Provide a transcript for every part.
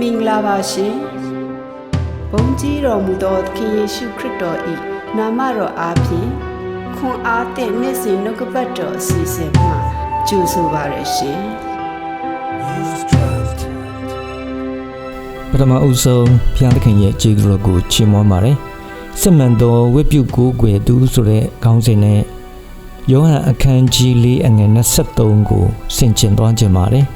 မင်္ဂလာပါရှင်ဘုန်းကြီးတော်မူသောသခင်ယေရှုခရစ်တော်၏နာမတော်အားဖြင့်ခွန်အားသည့်နေ့စဉ်နှုတ်ကပတ်တော်အစီအစဉ်မှာကြိုဆိုပါရရှင်ပထမအဦးဆုံးဘုရားသခင်ရဲ့ခြေတော်ကိုချီးမွမ်းပါတယ်။စစ်မှန်သောဝိပုကိုးကွယ်သူဆိုတဲ့ခေါင်းစဉ်နဲ့ယောဟန်အခန်းကြီး၄အငယ်23ကိုဆင်ခြင်သွားခြင်းပါတယ်။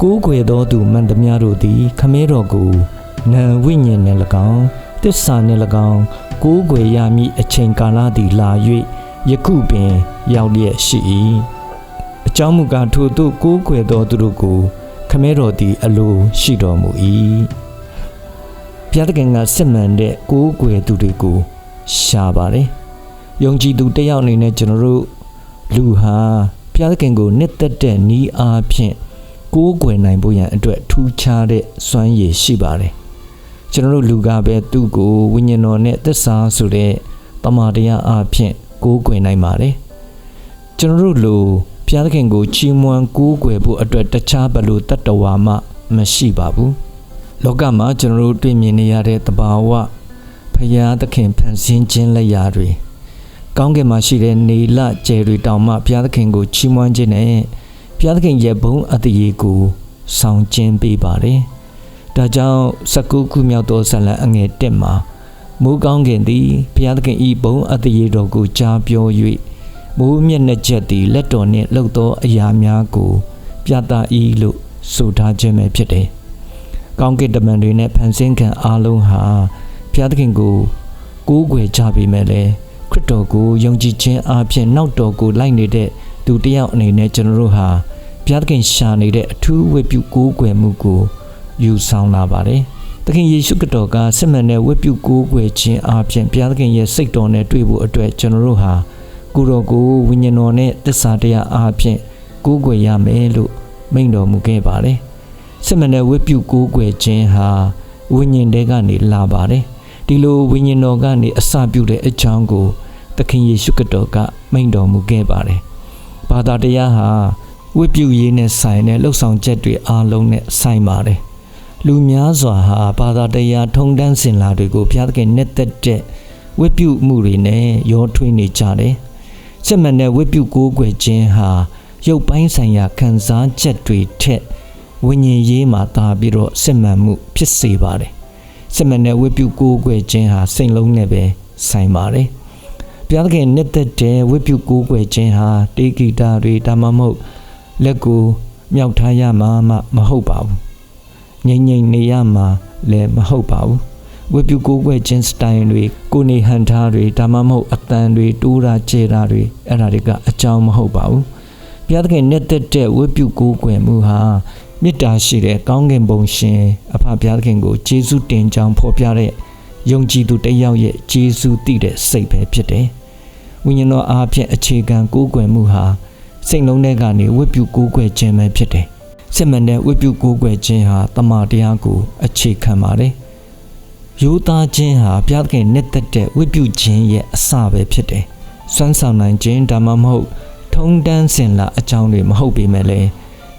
ကိုးကွယ်သောသူမန်သမျှတို့သည်ခမဲတော်ကိုနာဝိညာဉ်နှင့်၎င်းတစ္ဆာနှင့်၎င်းကိုးကွယ်ရမည့်အချိန်ကာလသည်လာ၍ယခုပင်ရောက်လျက်ရှိ၏။အကြောင်းမူကားထို့သို့ကိုးကွယ်သောသူတို့ကိုခမဲတော်သည်အလိုရှိတော်မူ၏ဘုရားသခင်ကစစ်မှန်တဲ့ကိုးကွယ်သူတွေကိုရှာပါတယ်ယုံကြည်သူတစ်ယောက်အနေနဲ့ကျွန်တော်တို့လူဟာဘုရားသခင်ကိုနှစ်သက်တဲ့ဤအားဖြင့် ကိုးကွယ်နိုင်ဖို့ရန်အတွက်ထူးခြားတဲ့စွမ်းရည်ရှိပါတယ်ကျွန်တော်တို့လူကပဲသူ့ကိုဝိညာဉ်တော်နဲ့သစ္စာဆိုတဲ့တမန်တရားအားဖြင့်ကိုးကွယ်နိုင်ပါတယ်ကျွန်တော်တို့လူဘုရားသခင်ကိုချီးမွမ်းကိုးကွယ်ဖို့အတွက်တခြားဘယ်လိုတတ္တဝါမှမရှိပါဘူးလောကမှာကျွန်တော်တို့တွေ့မြင်နေရတဲ့တဘာဝဖရာသခင်ဖန်ဆင်းခြင်းလက်ရာတွေကောင်းကင်မှာရှိတဲ့နေလကျယ်တွေတောင်မှဘုရားသခင်ကိုချီးမွမ်းခြင်းနဲ့ ဘုရားသခင်ရဲ့ဘုန်းအတ္တရေကိုဆောင်ကျင်းပေးပါတယ်။ဒါကြောင့်စကုခုမြောက်သောဇလံအငယ်1မှာမိုးကောင်းကင်သည်ဘုရားသခင်ဤဘုန်းအတ္တရေတော်ကိုကြားပြော၍မိုးမျက်နှာချက်သည်လက်တော်နှင့်လှုပ်သောအရာများကိုပြသ၏လို့ဆိုထားခြင်းပဲဖြစ်တယ်။ကောင်းကင်တမန်တွေနဲ့ဖန်ဆင်းခံအားလုံးဟာဘုရားသခင်ကိုကိုးကွယ်ကြပေမဲ့လည်းခရစ်တော်ကိုယုံကြည်ခြင်းအပြင်နောက်တော်ကိုလိုက်နေတဲ့ သူတစ်ယောက်အနေနဲ့ကျွန်တော်တို့ဟာဘုရားသခင်ရှာနေတဲ့အထူးဝိပုကိုးကွယ်မှုကိုယူဆောင်လာပါတယ်။သခင်ယေရှုခရစ်တော်ကစစ်မှန်တဲ့ဝိပုကိုးကွယ်ခြင်းအပြင်ဘုရားသခင်ရဲ့စိတ်တော်နဲ့တွေ့ဖို့အတွက်ကျွန်တော်တို့ဟာကိုယ်တော်ကိုဝိညာဉ်တော်နဲ့သစ္စာတရားအပြင်ကိုးကွယ်ရမယ်လို့မိန့်တော်မူခဲ့ပါတယ်။စစ်မှန်တဲ့ဝိပုကိုးကွယ်ခြင်းဟာဝိညာဉ်တဲကနေလာပါတယ်။ဒီလိုဝိညာဉ်တော်ကနေအစပြုတဲ့အကြောင်းကိုသခင်ယေရှုခရစ်တော်ကမိန့်တော်မူခဲ့ပါတယ်။ ဘာသာတရားဟာဝိပုရေးနဲ့ဆိုင်တဲ့လှုပ်ဆောင်ချက်တွေအားလုံးနဲ့ဆိုင်ပါတယ်။လူများစွာဟာဘာသာတရားထုံတန်းစင်လာတွေကိုဘုရားသခင်နဲ့သက်တဲ့ဝိပုမှုတွေနဲ့ရောထွေးနေကြတယ်။စစ်မှန်တဲ့ဝိပုကိုးကွယ်ခြင်းဟာရုပ်ပိုင်းဆိုင်ရာခံစားချက်တွေထက်ဝိညာဉ်ရေးမှာတာပြီးတော့စစ်မှန်မှုဖြစ်စေပါတယ်။စစ်မှန်တဲ့ဝိပုကိုးကွယ်ခြင်းဟာစိတ်လုံးနဲ့ပဲဆိုင်ပါတယ်။ ဘုရားသခင်နှစ်သက်တဲ့ဝိပုကိုးကွယ်ခြင်းဟာတေဂီတာတွေဒါမှမဟုတ်လက်ကိုမြောက်ထားရမှာမှမဟုတ်ပါဘူး။ငြိမ်ငြိမ်နေရမှာလည်းမဟုတ်ပါဘူး။ဝိပုကိုးကွယ်ခြင်းစတိုင်တွေကိုနေဟန်ထားတွေဒါမှမဟုတ်အတန်တွေတိုးတာကျဲတာတွေအဲ့ဒါတွေကအကြောင်းမဟုတ်ပါဘူး။ဘုရားသခင်နှစ်သက်တဲ့ဝိပုကိုးကွယ်မှုဟာမေတ္တာရှိတဲ့ကောင်းကင်ဘုံရှင်အဖဘုရားသခင်ကိုကျေးဇူးတင်ကြောင်းဖော်ပြတဲ့ယုံကြည်သူတစ်ယောက်ရဲ့ကျေးဇူးတည်တဲ့စိတ်ပဲဖြစ်တယ်။ ဝိညာဉ်တော်အားဖြင့်အခြေခံကိုးကွယ်မှုဟာစိတ်လုံးထဲကနေဝိပုကိုးကွယ်ခြင်းပဲဖြစ်တယ်။စစ်မှန်တဲ့ဝိပုကိုးကွယ်ခြင်းဟာတမန်တရားကိုအခြေခံပါတယ်။ယူသားခြင်းဟာဘုရားသခင်နှစ်သက်တဲ့ဝိပုခြင်းရဲ့အစပဲဖြစ်တယ်။စွမ်းဆောင်နိုင်ခြင်းဒါမှမဟုတ်ထုံတန်းစင်လာအကြောင်းတွေမဟုတ်ပေမဲ့လည်း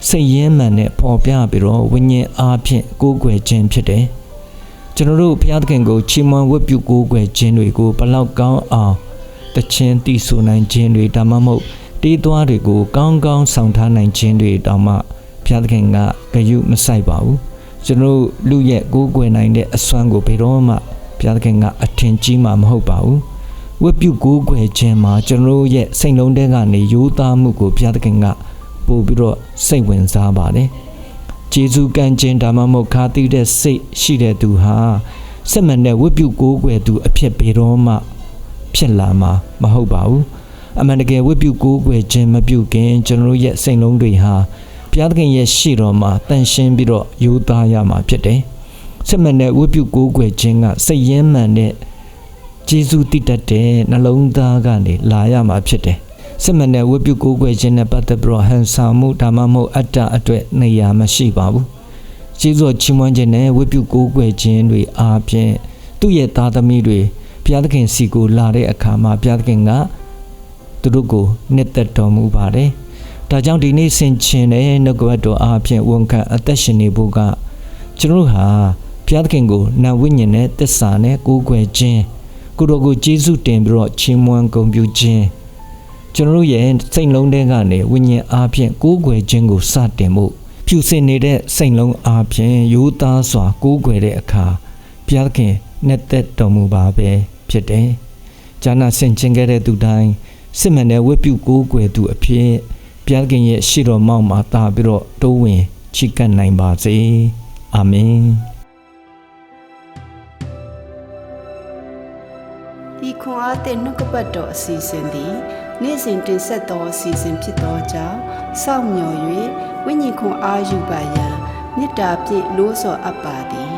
စိတ်ရင်းမှန်နဲ့ပေါ်ပြပြီးတော့ဝိညာဉ်အားဖြင့်ကိုးကွယ်ခြင်းဖြစ်တယ်။ကျွန်တော်တို့ဘုရားသခင်ကိုချီးမွမ်းဝတ်ပြုကိုးကွယ်ခြင်းတွေကိုဘလောက်ကောင်းအောင် တခြင်းတည်ဆူနိုင်ခြင်းတွေဒါမှမဟုတ်တေးသွားတွေကိုကောင်းကောင်းဆောင်ထားနိုင်ခြင်းတွေတောင်မှဘုရားသခင်ကဂရုမစိုက်ပါဘူး။ကျွန်တော်လူရဲ့ကိုးကွယ်နိုင်တဲ့အစွမ်းကိုဘယ်တော့မှဘုရားသခင်ကအထင်ကြီးမှာမဟုတ်ပါဘူး။ဝတ်ပြုကိုးကွယ်ခြင်းမှာကျွန်တော်ရဲ့စိတ်လုံးထဲကနေယိုးသားမှုကိုဘုရားသခင်ကပို့ပြီးတော့စိတ်ဝင်စားပါတယ်။ဂျေဇုကံကျင်ဒါမှမဟုတ်ခါတိတဲ့စိတ်ရှိတဲ့သူဟာစက်မှန်တဲ့ဝိပုကိုးကွယ်သူအဖြစ်ပေတော့မှ ဖြစ်လာမှာမဟုတ်ပါဘူး။အမှန်တကယ်ဝိပုကိုးကွယ်ခြင်းမပြုခင်ကျွန်တော်ရဲ့စိတ်လုံးတွေဟာဘုရားသခင်ရဲ့ရှေ့တော်မှာတန်ရှင်းပြီးတော့ယူသားရမှာဖြစ်တယ်။စက်မှန်တဲ့ဝိပုကိုးကွယ်ခြင်းကစိတ်ရင်းမှန်တဲ့ဂျေဇုတည်တတ်တဲ့နှလုံးသားကနေလာရမှာဖြစ်တယ်။စစ်မှန်တဲ့ဝိပုကိုးကွယ်ခြင်းနဲ့ပတ်သက်ပြီးတော့ဟန်ဆောင်မှုဒါမှမဟုတ်အတ္တအတွက်နေရာမရှိပါဘူး။ကျေးဇူးချီးမွမ်းခြင်းနဲ့ဝိပုကိုးကွယ်ခြင်းတွေအားဖြင့်သူ့ရဲ့သားသမီးတွေ ဘုရားသခင်စီကိုလာတဲ့အခါမှာဘုရားသခင်ကသူတို့ကိုနှစ်သက်တော်မူပါတယ်။ဒါကြောင့်ဒီနေ့ဆင်ခြင်တဲ့နှုတ်ကပတ်တော်အားဖြင့်ဝန်ခံအသက်ရှင်နေဖို့ကကျွန်တော်တို့ဟာဘုရားသခင်ကိုနတ်ဝိညာဉ်နဲ့တစ္ဆာနဲ့ကိုးကွယ်ခြင်းကိုတော်ကိုကျေးဇူးတင်ပြီးတော့ချီးမွမ်းဂုဏ်ပြုခြင်းကျွန်တော်တို့ရဲ့စိတ်လုံးထဲကနေဝိညာဉ်အားဖြင့်ကိုးကွယ်ခြင်းကိုစတင်မှုဖြူစင်နေတဲ့စိတ်လုံးအားဖြင့်ယူသားစွာကိုးကွယ်တဲ့အခါဘုရားသခင်နဲ့သက်တော်မူပါပဲ ဖြစ်တယ်။ဂျာနာဆင်ကျင်ခဲ့တဲ့သူတိုင်းစစ်မှန်တဲ့ဝတ်ပြုကိုးကွယ်သူအဖြစ်ဘုရားသခင်ရဲ့ရှေ့တော်မောက်မှာတာပြီးတော့တိုးဝင်ချီးကပ်နိုင်ပါစေ။အာမင်။ဤခွန်အားသည့်နှုတ်ကပတ်တော်အစီအစဉ်သည်နေ့စဉ်တင်ဆက်သောအစီအစဉ်ဖြစ်သောကြောင့်စောင့်မျှော်၍ဝိညာဉ်ခွန်အားယူပါရန်မေတ္တာဖြင့်လို့ဆော်အပ်ပါသည်